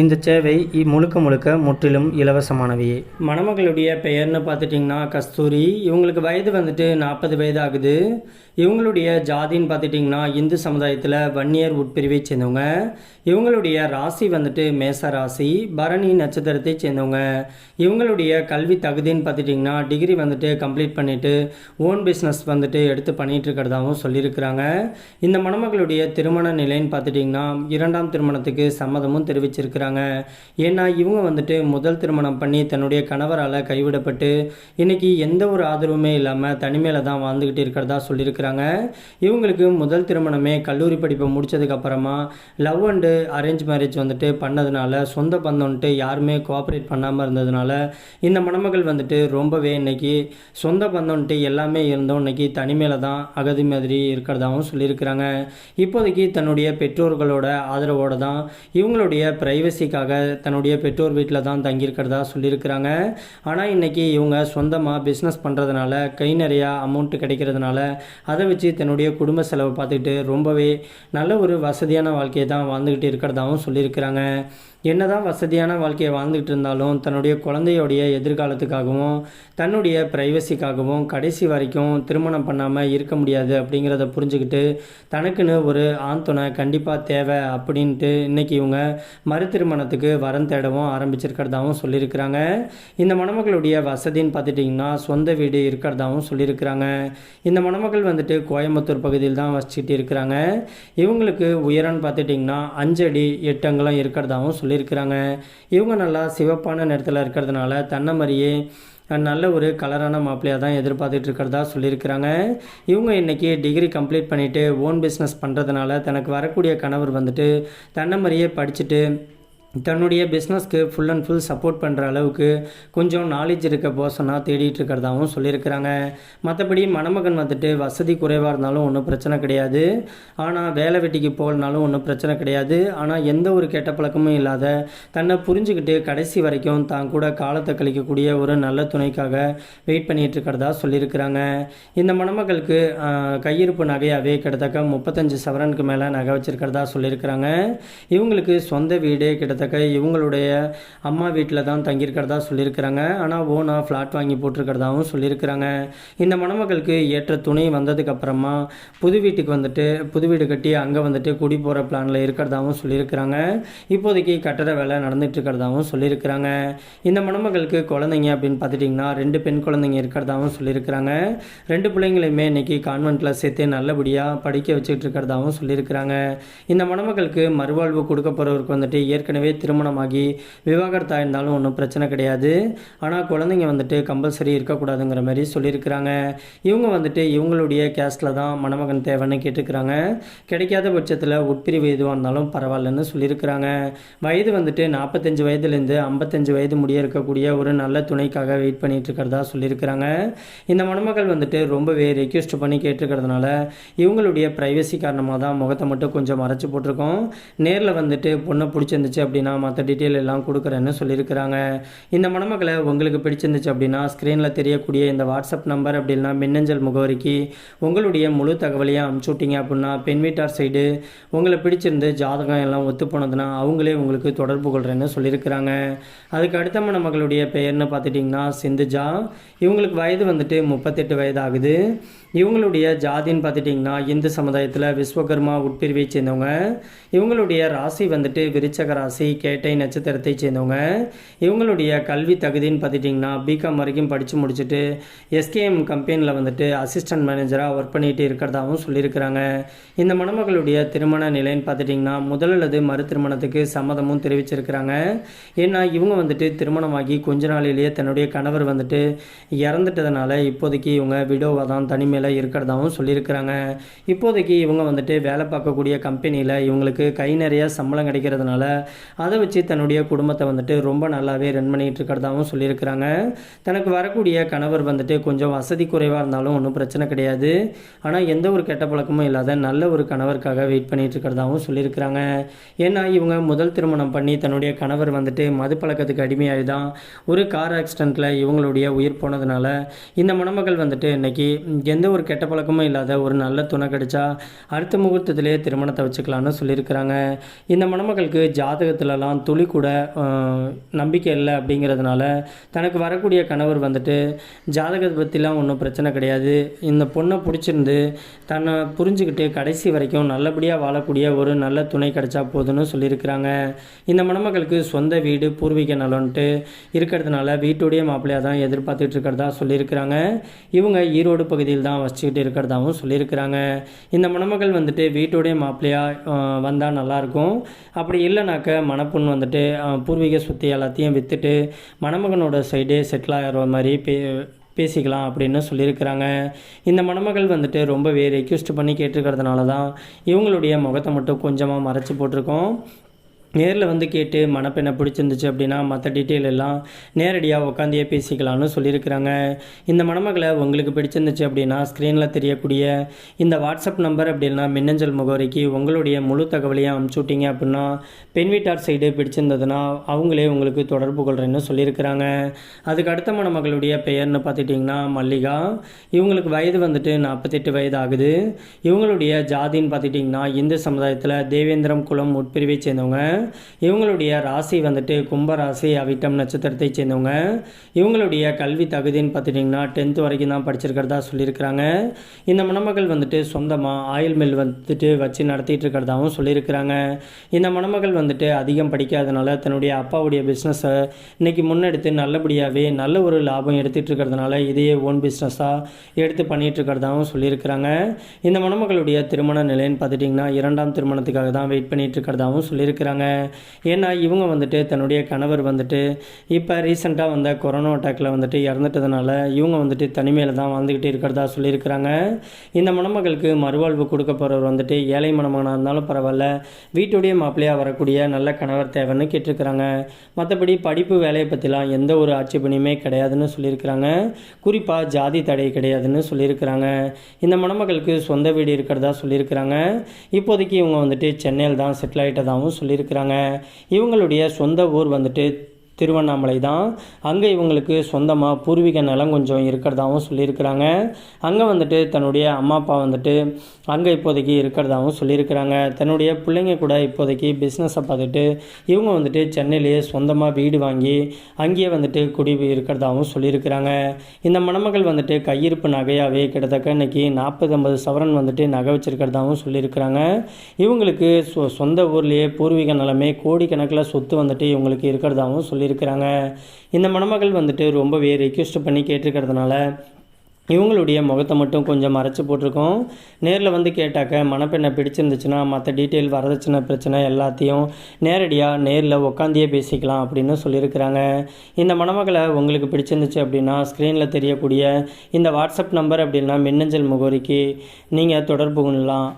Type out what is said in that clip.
இந்த சேவை முழுக்க முழுக்க முற்றிலும் இலவசமானவையே மணமகளுடைய பெயர்னு பார்த்துட்டிங்கன்னா கஸ்தூரி. இவங்களுக்கு வயது வந்துட்டு நாற்பது வயது ஆகுது இவங்களுடைய ஜாதின்னு பார்த்துட்டிங்கன்னா இந்து சமுதாயத்தில் வன்னியர் உட்பிரிவை சேர்ந்தவங்க. இவங்களுடைய ராசி வந்துட்டு மேச ராசி பரணி நட்சத்திரத்தை சேர்ந்தவங்க. இவங்களுடைய கல்வி தகுதின்னு பார்த்துட்டிங்கன்னா டிகிரி வந்துட்டு கம்ப்ளீட் பண்ணிவிட்டு ஓன் பிஸ்னஸ் வந்துட்டு எடுத்து பண்ணிட்டு இருக்கிறதாகவும் சொல்லியிருக்கிறாங்க. இந்த மணமகளுடைய திருமண நிலைன்னு பார்த்துட்டிங்கன்னா இரண்டாம் திருமணத்துக்கு சம்மதமும் தெரிவிச்சிருக்கிறாங்க. ஏன்னா இவங்க வந்துட்டு முதல் திருமணம் பண்ணி தன்னுடைய கணவரால் கைவிடப்பட்டு இன்னைக்கு எந்த ஒரு ஆதரவுமே இல்லாமல் தனிமையில் தான் வாழ்ந்துக்கிட்டு இருக்கிறதா சொல்லியிருக்கிறாங்க. இவங்களுக்கு முதல் திருமணமே கல்லூரி படிப்பை முடித்ததுக்கப்புறமா லவ் அண்டு அரேஞ்ச் மேரேஜ் வந்துட்டு பண்ணதுனால சொந்த பந்தம்ன்ட்டு யாருமே கோஆப்ரேட் பண்ணாமல் இருந்ததுனால இந்த மணமகள் வந்துட்டு ரொம்பவே இன்னைக்கு சொந்த பந்தம்ன்ட்டு எல்லாமே இருந்தோம் இன்னைக்கு தனிமையில் தான் அகதி மாதிரி இருக்கிறதாகவும் சொல்லியிருக்கிறாங்க. இப்போதைக்கு தன்னுடைய பெற்றோர்களோட ஆதரவோடு தான் இவங்களுடைய பிஎஸ்சிக்காக தன்னுடைய பெற்றோர் வீட்டில் தான் தங்கியிருக்கிறதா சொல்லியிருக்கிறாங்க. ஆனால் இன்னைக்கு இவங்க சொந்தமாக பிஸ்னஸ் பண்ணுறதுனால கை நிறையா அமௌண்ட்டு கிடைக்கிறதுனால அதை வச்சு தன்னுடைய குடும்ப செலவை பார்த்துக்கிட்டு ரொம்பவே நல்ல ஒரு வசதியான வாழ்க்கையை தான் வாழ்ந்துக்கிட்டு இருக்கிறதாகவும் சொல்லியிருக்கிறாங்க. என்னதான் வசதியான வாழ்க்கையை வாழ்ந்துகிட்டு இருந்தாலும் தன்னுடைய குழந்தையோடைய எதிர்காலத்துக்காகவும் தன்னுடைய ப்ரைவசிக்காகவும் கடைசி வரைக்கும் திருமணம் பண்ணாமல் இருக்க முடியாது அப்படிங்கிறத புரிஞ்சுக்கிட்டு தனக்குன்னு ஒரு ஆண் துணை கண்டிப்பாக தேவை அப்படின்ட்டு இன்னைக்கு இவங்க மறு திருமணத்துக்கு வரம் தேடவும் ஆரம்பிச்சிருக்கிறதாகவும் சொல்லியிருக்கிறாங்க. இந்த மணமகளுடைய வசதின்னு பார்த்துட்டிங்கன்னா சொந்த வீடு இருக்கிறதாகவும் சொல்லியிருக்கிறாங்க. இந்த மணமகள் வந்துட்டு கோயம்புத்தூர் பகுதியில் தான் வசிச்சுட்டு இருக்கிறாங்க. இவங்களுக்கு உயரம்னு பார்த்துட்டிங்கன்னா அஞ்சடி எட்டு இருக்கிறதாகவும் சொல்லி சொல்லியிருக்கிறாங்க. இவங்க நல்லா சிவப்பான நிறத்தில் இருக்கிறதுனால தன்னை மாதிரியே நல்ல ஒரு கலரான மாப்பிள்ளையாக தான் எதிர்பார்த்துட்டு இருக்கிறதா சொல்லியிருக்கிறாங்க. இவங்க இன்றைக்கி டிகிரி கம்ப்ளீட் பண்ணிவிட்டு ஓன் பிஸ்னஸ் பண்ணுறதுனால தனக்கு வரக்கூடிய கணவர் வந்துட்டு தன்னை மாதிரியே படிச்சுட்டு தன்னுடைய பிஸ்னஸ்க்கு ஃபுல் அண்ட் ஃபுல் சப்போர்ட் பண்ணுற அளவுக்கு கொஞ்சம் நாலேஜ் இருக்க பர்சனாக தேடிட்டு இருக்கிறதாவும் சொல்லியிருக்கிறாங்க. மற்றபடி மணமகன் வந்துட்டு வசதி குறைவாக இருந்தாலும் ஒன்றும் பிரச்சனை கிடையாது. ஆனால் வேலை வெட்டிக்கு போகலனாலும் ஒன்றும் பிரச்சனை கிடையாது. ஆனால் எந்த ஒரு கெட்ட பழக்கமும் இல்லாத தன்னை புரிஞ்சுக்கிட்டு கடைசி வரைக்கும் தான் கூட காலத்தை கழிக்கக்கூடிய ஒரு நல்ல துணைக்காக வெயிட் பண்ணிட்டு இருக்கிறதா சொல்லியிருக்கிறாங்க. இந்த மணமகளுக்கு கையிருப்பு நகையாகவே கிட்டத்தக்க முப்பத்தஞ்சு சவரனுக்கு மேலே நகை வச்சிருக்கிறதா சொல்லியிருக்கிறாங்க. இவங்களுக்கு சொந்த வீடு கிட்டத்தட்ட இவங்களுடைய அம்மா வீட்டில் தான் தங்கியிருக்கிறதா சொல்லியிருக்கிறாங்க. ஆனால் ஓனாக ஃப்ளாட் வாங்கி போட்டிருக்கிறதாவும் சொல்லியிருக்கிறாங்க. இந்த மணமகளுக்கு ஏற்ற துணை வந்ததுக்கப்புறமா புது வீட்டுக்கு வந்துட்டு புது வீடு கட்டி அங்கே வந்துட்டு குடி போகிற பிளானில் இருக்கிறதாகவும் சொல்லியிருக்கிறாங்க. இப்போதைக்கு கட்டட வேலை நடந்துட்டு இருக்கிறதாவும் சொல்லியிருக்கிறாங்க. இந்த மணமகளுக்கு குழந்தைங்க அப்படின்னு பார்த்துட்டிங்கன்னா ரெண்டு பெண் குழந்தைங்க இருக்கிறதாகவும் சொல்லியிருக்கிறாங்க. ரெண்டு பிள்ளைங்களையுமே இன்றைக்கி கான்வென்ட்டில் சேர்த்து நல்லபடியாக படிக்க வச்சுட்டு இருக்கிறதாகவும் சொல்லியிருக்கிறாங்க. இந்த மணமகளுக்கு மறுவாழ்வு கொடுக்க போகிறவருக்கு வந்துட்டு ஏற்கனவே திருமணமாகி விவாகரத்தாக இருந்தாலும் ஒன்றும் பிரச்சனை கிடையாது. ஆனால் குழந்தைங்க வந்துட்டு கம்பல்சரி இருக்கக்கூடாதுங்கிற மாதிரி சொல்லியிருக்கிறாங்க. இவங்க வந்துட்டு இவங்களுடைய கேஸ்டில் தான் மணமகன் தேவைன்னு கேட்டுக்கிறாங்க. கிடைக்காத பட்சத்தில் உட்பிரிவு எதுவாக இருந்தாலும் பரவாயில்லன்னு சொல்லியிருக்கிறாங்க. வயது வந்துட்டு நாற்பத்தஞ்சு வயதுலேருந்து ஐம்பத்தஞ்சு வயது முடிய இருக்கக்கூடிய ஒரு நல்ல துணைக்காக வெயிட் பண்ணிட்டு இருக்கிறதா சொல்லியிருக்கிறாங்க. இந்த மணமகள் வந்துட்டு ரொம்பவே ரெக்வெஸ்ட் பண்ணி கேட்டிருக்கிறதுனால இவங்களுடைய ப்ரைவசி காரணமாக தான் முகத்தை மட்டும் கொஞ்சம் மறைச்சி போட்டிருக்கோம். நேரில் வந்துட்டு பொண்ணை பிடிச்சிருந்துச்சு அப்படின்னா மற்ற டீட்டெயில் எல்லாம் கொடுக்குறேன்னு சொல்லியிருக்கிறாங்க. இந்த மணமக்களை உங்களுக்கு பிடிச்சிருந்துச்சு அப்படின்னா ஸ்க்ரீனில் தெரியக்கூடிய இந்த வாட்ஸ்அப் நம்பர் அப்படின்னா மின்னஞ்சல் முகவரிக்கு உங்களுடைய முழு தகவலையும் அனுப்பிச்சு விட்டீங்க அப்படின்னா பெண் வீட்டார் சைடு உங்களை பிடிச்சிருந்து ஜாதகம் எல்லாம் ஒத்து போனதுன்னா அவங்களே உங்களுக்கு தொடர்பு கொள்கிறேன்னு சொல்லியிருக்கிறாங்க. அதுக்கு அடுத்த மணமகளுடைய பெயர்னு பார்த்துட்டிங்கன்னா சிந்துஜா. இவங்களுக்கு வயது வந்துட்டு முப்பத்தெட்டு வயது ஆகுது இவங்களுடைய ஜாதின்னு பார்த்துட்டிங்கன்னா இந்து சமுதாயத்தில் விஸ்வகர்மா உட்பிரிவை சேர்ந்தவங்க. இவங்களுடைய ராசி வந்துட்டு விருச்சக ராசி. கேட்டை நட்சத்திரத்தை சேர்ந்தவங்க. இவங்களுடைய கல்வி தகுதின்னு பார்த்துட்டிங்கன்னா பிகாம் வரைக்கும் படித்து முடிச்சுட்டு எஸ்கேஎம் கம்பெனியில் வந்துட்டு அசிஸ்டன்ட் மேனேஜராக ஒர்க் பண்ணிட்டு இருக்கிறதாகவும் சொல்லியிருக்கிறாங்க. இந்த மணமகளுடைய திருமண நிலைன்னு பார்த்துட்டிங்கன்னா முதல் அல்லது மறு திருமணத்துக்கு சம்மதமும் தெரிவிச்சிருக்கிறாங்க. ஏன்னா இவங்க வந்துட்டு திருமணமாகி கொஞ்ச நாளிலேயே தன்னுடைய கணவர் வந்துட்டு இறந்துட்டதுனால இப்போதைக்கு இவங்க விடோவாக தான் தனிமையில் இருக்கிறதாகவும் சொல்லியிருக்கிறாங்க. இப்போதைக்கு இவங்க வந்துட்டு வேலை பார்க்கக்கூடிய கம்பெனியில் இவங்களுக்கு கை நிறைய சம்பளம் கிடைக்கிறதுனால அதை வச்சு தன்னுடைய குடும்பத்தை வந்துட்டு ரொம்ப நல்லாவே ரன் பண்ணிகிட்டு இருக்கிறதாகவும் சொல்லியிருக்கிறாங்க. தனக்கு வரக்கூடிய கணவர் வந்துட்டு கொஞ்சம் வசதி குறைவாக இருந்தாலும் ஒன்றும் பிரச்சனை கிடையாது. ஆனால் எந்த ஒரு கெட்ட பழக்கமும் இல்லாத நல்ல ஒரு கணவருக்காக வெயிட் பண்ணிட்டு இருக்கிறதாகவும் சொல்லியிருக்கிறாங்க. ஏன்னா இவங்க முதல் திருமணம் பண்ணி தன்னுடைய கணவர் வந்துட்டு மது பழக்கத்துக்கு அடிமையாகி தான் ஒரு கார் ஆக்சிடெண்ட்டில் இவங்களுடைய உயிர் போனதுனால இந்த மணமகள் வந்துட்டு இன்னைக்கு எந்த ஒரு கெட்ட பழக்கமும் இல்லாத ஒரு நல்ல துணை கிடைச்சா அடுத்த முகூர்த்தத்திலே திருமணத்தை வச்சுக்கலான்னு சொல்லியிருக்கிறாங்க. இந்த மணமகளுக்கு ஜாதகத்திலலாம் துளி கூட நம்பிக்கை இல்லை அப்படிங்கிறதுனால தனக்கு வரக்கூடிய கணவர் வந்துட்டு ஜாதகத்தை பற்றிலாம் ஒன்றும் பிரச்சனை கிடையாது. இந்த பொண்ணை பிடிச்சிருந்து தன்னை புரிஞ்சுக்கிட்டு கடைசி வரைக்கும் நல்லபடியாக வாழக்கூடிய ஒரு நல்ல துணை கிடைச்சா போதும்னு சொல்லியிருக்கிறாங்க. இந்த மணமகளுக்கு சொந்த வீடு பூர்வீக நலன்ட்டு இருக்கிறதுனால வீட்டுடைய மாப்பிள்ளையாக தான் எதிர்பார்த்துட்டு இருக்கிறதா சொல்லியிருக்கிறாங்க. இவங்க ஈரோடு பகுதியில் தான் வச்சுக்கிட்டு இருக்கிறதாகவும் சொல்லியிருக்கிறாங்க. இந்த மணமகள் வந்துட்டு வீட்டுடைய மாப்பிள்ளையாக வந்தால் நல்லாயிருக்கும் அப்படி இல்லைனாக்க மணப்பெண் வந்துட்டு பூர்வீக சொத்து எல்லாத்தையும் விற்றுட்டு மணமகனோட சைடே செட்டில் ஆகிற மாதிரி பே பேசிக்கலாம் அப்படின்னு சொல்லியிருக்கிறாங்க. இந்த மணமகள் வந்துட்டு ரொம்பவே ரெக்வெஸ்ட் பண்ணி கேட்டிருக்கிறதுனால தான் இவங்களுடைய முகத்தை மட்டும் கொஞ்சமாக மறைச்சி போட்டிருக்கோம். நேரில் வந்து கேட்டு மணப்பெண்ணை பிடிச்சிருந்துச்சு அப்படின்னா மற்ற டீட்டெயில் எல்லாம் நேரடியாக உட்காந்தியே பேசிக்கலாம்னு சொல்லியிருக்கிறாங்க. இந்த மணமகளை உங்களுக்கு பிடிச்சிருந்துச்சு அப்படின்னா ஸ்க்ரீனில் தெரியக்கூடிய இந்த வாட்ஸ்அப் நம்பர் அப்படின்னா மின்னஞ்சல் முகவரிக்கு உங்களுடைய முழு தகவலையும் அமுச்சு விட்டீங்க அப்படின்னா பெண் வீட்டார் சைடு பிடிச்சிருந்ததுன்னா அவங்களே உங்களுக்கு தொடர்பு கொள்கிறேன்னு சொல்லியிருக்கிறாங்க. அதுக்கு அடுத்த மணமகளுடைய பெயர்னு பார்த்துட்டிங்கன்னா மல்லிகா. இவங்களுக்கு வயது வந்துட்டு நாற்பத்தெட்டு வயது ஆகுது. இவங்களுடைய ஜாதின்னு பார்த்துட்டிங்கன்னா இந்து சமுதாயத்தில் தேவேந்திரம் குலம் உட்பிரிவை சேர்ந்தவங்க. இவங்களுடைய ராசி வந்துட்டு கும்ப ராசி அவிட்டம் நட்சத்திரத்தை சேர்ந்தவங்க. இவங்களுடைய கல்வி தகுதின்னு பார்த்துட்டிங்கன்னா டென்த்து வரைக்கும் தான் படிச்சிருக்கிறதா சொல்லியிருக்கிறாங்க. இந்த மணமகள் வந்துட்டு சொந்தமாக ஆயில் மில் வந்துட்டு வச்சு நடத்திட்டு இருக்கிறதாகவும் சொல்லியிருக்கிறாங்க. இந்த மணமகள் வந்துட்டு அதிகம் படிக்காதனால தன்னுடைய அப்பாவுடைய பிஸ்னஸை இன்னைக்கு முன்னெடுத்து நல்லபடியாகவே நல்ல ஒரு லாபம் எடுத்துகிட்டு இருக்கிறதுனால இதையே ஓன் பிஸ்னஸாக எடுத்து பண்ணிட்டு இருக்கிறதாகவும் சொல்லியிருக்கிறாங்க. இந்த மணமகளுடைய திருமண நிலைன்னு பார்த்துட்டிங்கன்னா இரண்டாம் திருமணத்துக்காக தான் வெயிட் பண்ணிட்டு இருக்கிறதாகவும் சொல்லியிருக்கிறாங்க. ஏன்னா இவங்க வந்துட்டு தன்னுடைய கணவர் வந்துட்டு இப்போ ரீசெண்டாக வந்த கொரோனா அட்டாக்ல வந்துட்டு இறந்துட்டதுனால இவங்க வந்துட்டு தனிமையில் தான் வாழ்ந்துக்கிட்டு இருக்கிறதா சொல்லியிருக்கிறாங்க. இந்த மணமகளுக்கு மறுவாழ்வு கொடுக்க போகிறவர் வந்துட்டு ஏழை மணமகனாக இருந்தாலும் பரவாயில்ல வீட்டுடைய மாப்பிள்ளையாக வரக்கூடிய நல்ல கணவர் தேவைன்னு கேட்டிருக்கிறாங்க. மற்றபடி படிப்பு வேலையை பற்றிலாம் எந்த ஒரு ஆட்சேபனையுமே கிடையாதுன்னு சொல்லியிருக்கிறாங்க. குறிப்பாக ஜாதி தடை கிடையாதுன்னு சொல்லியிருக்கிறாங்க. இந்த மணமகளுக்கு சொந்த வீடு இருக்கிறதா சொல்லியிருக்கிறாங்க. இப்போதைக்கு இவங்க வந்துட்டு சென்னையில் தான் செட்டில் ஆகிட்டதாகவும் சொல்லியிருக்கிறாங்க. இவங்களுடைய சொந்த ஊர் வந்துட்டு திருவண்ணாமலை தான். அங்கே இவங்களுக்கு சொந்தமாக பூர்வீக நிலம் கொஞ்சம் இருக்கிறதாகவும் சொல்லியிருக்கிறாங்க. அங்கே வந்துட்டு தன்னுடைய அம்மா அப்பா வந்துட்டு அங்கே இப்போதைக்கு இருக்கிறதாகவும் சொல்லியிருக்கிறாங்க. தன்னுடைய பிள்ளைங்க கூட இப்போதைக்கு பிஸ்னஸை பார்த்துட்டு இவங்க வந்துட்டு சென்னையிலேயே சொந்தமாக வீடு வாங்கி அங்கேயே வந்துட்டு குடி இருக்கிறதாகவும் சொல்லியிருக்கிறாங்க. இந்த மணமகள் வந்துட்டு கையிருப்பு நகையாகவே கிட்டத்தட்ட இன்றைக்கி நாற்பது ஐம்பது சவரன் வந்துட்டு நகை வச்சிருக்கிறதாவும் சொல்லியிருக்கிறாங்க. இவங்களுக்கு சொ சொந்த ஊர்லேயே பூர்வீக நிலமே கோடிக்கணக்கில் சொத்து வந்துட்டு இவங்களுக்கு இருக்கிறதாவும் சொல்லியிருக்கிறாங்க. இந்த மணமகள் வந்துட்டு ரொம்பவே ரெக்வெஸ்ட் பண்ணி கேட்டிருக்கிறதுனால இவங்களுடைய முகத்தை மட்டும் கொஞ்சம் மறைச்சி போட்டிருக்கோம். நேரில் வந்து கேட்டாக்க மணப்பெண்ணை பிடிச்சிருந்துச்சுன்னா மற்ற டீட்டெயில் வரதட்சணை பிரச்சனை எல்லாத்தையும் நேரடியாக நேரில் உட்காந்தியே பேசிக்கலாம் அப்படின்னு சொல்லியிருக்கிறாங்க. இந்த மணமகளை உங்களுக்கு பிடிச்சிருந்துச்சு அப்படின்னா ஸ்க்ரீனில் தெரியக்கூடிய இந்த வாட்ஸ்அப் நம்பர் அப்படின்னா மின்னஞ்சல் முகவரிக்கு நீங்கள் தொடர்பு கொள்ளலாம்.